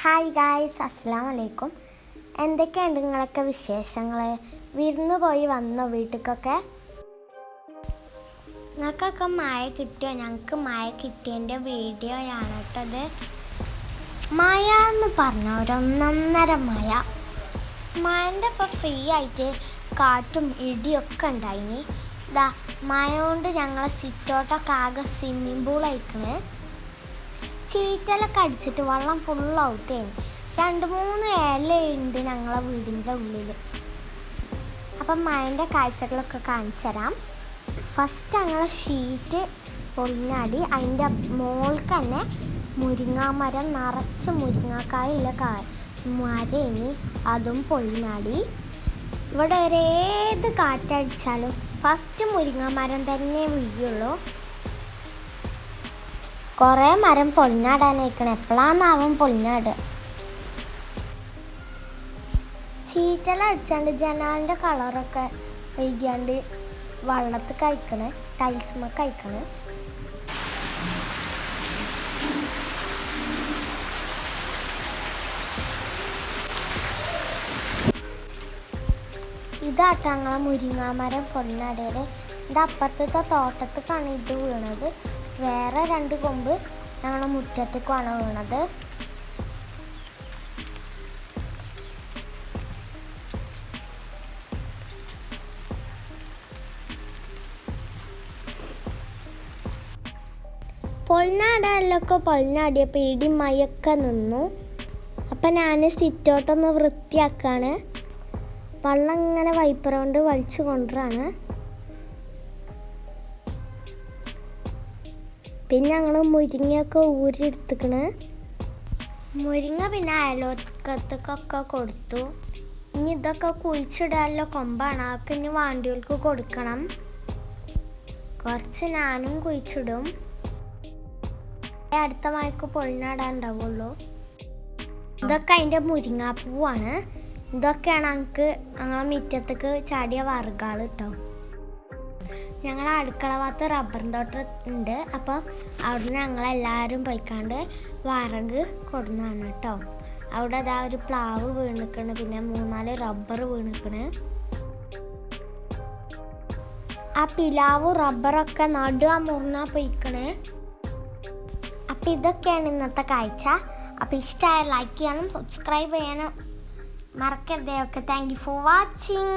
Hi guys അസ്സാം വലൈക്കും എന്തൊക്കെയുണ്ട് നിങ്ങളൊക്കെ വിശേഷങ്ങൾ വിരുന്ന് പോയി വന്നോ വീട്ടിലേക്കൊക്കെ നിങ്ങൾക്കൊക്കെ മഴ കിട്ടിയോ? ഞങ്ങൾക്ക് മഴ കിട്ടിയതിന്റെ വീഡിയോയാണ് കേട്ടത് മഴ എന്ന് പറഞ്ഞ ഒരു ഒന്നൊന്നര മഴ. മഴന്റെ ഇപ്പോൾ ഫ്രീ ആയിട്ട് കാറ്റും ഇടിയൊക്കെ ഉണ്ടായിനി. ഇതാ മഴ കൊണ്ട് ഞങ്ങളെ സിറ്റോട്ടൊക്കെ ആകെ സ്വിമ്മിംഗ് പൂൾ അയക്കണേ ചീറ്റലൊക്കെ അടിച്ചിട്ട് വെള്ളം ഫുൾ ഔട്ടായി രണ്ട് മൂന്ന് ഇലയുണ്ട് ഞങ്ങളെ വീടിന്റെ ഉള്ളിൽ അപ്പം മഴന്റെ കാഴ്ചകളൊക്കെ കാണിച്ചു തരാം. ഫസ്റ്റ് ഞങ്ങളെ ഷീറ്റ് പൊളിഞ്ഞാടി അതിന്റെ മോൾക്ക് തന്നെ മുരിങ്ങാ മരം നിറച്ച് മുരിങ്ങാക്കായുള്ള കാ മരേനി അതും പൊളിഞ്ഞാടി. ഇവിടെ ഒരേത് കാറ്റടിച്ചാലും ഫസ്റ്റ് മുരിങ്ങാ മരം തന്നെ വീഴുള്ളൂ. കുറേ മരം പൊളിഞ്ഞാടാനേക്കണം എപ്പോഴാന്നാവും പൊളിഞ്ഞാടുക ചീറ്റല അടിച്ചാണ്ട് ജനാലിന്റെ കളറൊക്കെ വൈകിയാണ്ട് വെള്ളത്തിൽ കഴിക്കണേ ടൈൽസുമ കഴിക്കണേ ഇതാട്ടോ ഞങ്ങളെ മുരിങ്ങാമരം പൊളിഞ്ഞാടിയത് ഇത് അപ്പുറത്തെ തോട്ടത്തേക്കാണ് ഇത് വീണത്. വേറെ രണ്ട് കൊമ്പ് ഞങ്ങളുടെ മുറ്റത്തേക്കാണ് വീണത്. പൊളിനാടിയപ്പോൾ ഇടി മയൊക്കെ നിന്നു. അപ്പം ഞാൻ സിറ്റോട്ടൊന്ന് വൃത്തിയാക്കാണ്. വെള്ളം ഇങ്ങനെ വൈപ്പർ കൊണ്ട് വലിച്ചു കൊണ്ടുവരാണ്. പിന്നെ ഞങ്ങൾ മുരിങ്ങയൊക്കെ ഊരിയെടുത്തുക്കണ്. മുരിങ്ങ പിന്നെ അയലോക്കത്തേക്കൊക്കെ കൊടുത്തു. ഇനി ഇതൊക്കെ കുഴിച്ചിടാനുള്ള കൊമ്പാണ്. അതൊക്കെ ഇനി വാണ്ടികൾക്ക് കൊടുക്കണം. കുറച്ച് ഞാനും കുഴിച്ചിടും. അടുത്ത മഴക്ക് പൊളിനാടാൻ ഉണ്ടാവുള്ളൂ ഇതൊക്കെ അതിന്റെ മുരിങ്ങാപ്പൂവാണ്. ഇതൊക്കെയാണ് ഞങ്ങൾക്ക് ഞങ്ങളെ മുറ്റത്തേക്ക് ചാടിയ വർഗാൾ കേട്ടോ ഞങ്ങളുടെ അടുക്കള ഭാഗത്ത് റബ്ബർ തോട്ടം ഉണ്ട്. അപ്പോൾ അവിടുന്ന് ഞങ്ങളെല്ലാവരും പോയിക്കാണ്ട് വറക് കൊടുന്നതാണ് കേട്ടോ. അവിടെ അതാ ഒരു പ്ലാവ് വീണിക്കണ് പിന്നെ മൂന്നാൽ റബ്ബർ വീണിക്കണ്. ആ പിലാവ് റബ്ബറൊക്കെ നടുവാ മുറിഞ്ഞാ പോയിക്കണ്. അപ്പം ഇതൊക്കെയാണ് ഇന്നത്തെ കാഴ്ച. അപ്പം ഇഷ്ടമായ ലൈക്ക് ചെയ്യാനും സബ്സ്ക്രൈബ് ചെയ്യാനും മറക്കരുതേ. Okay thank you for watching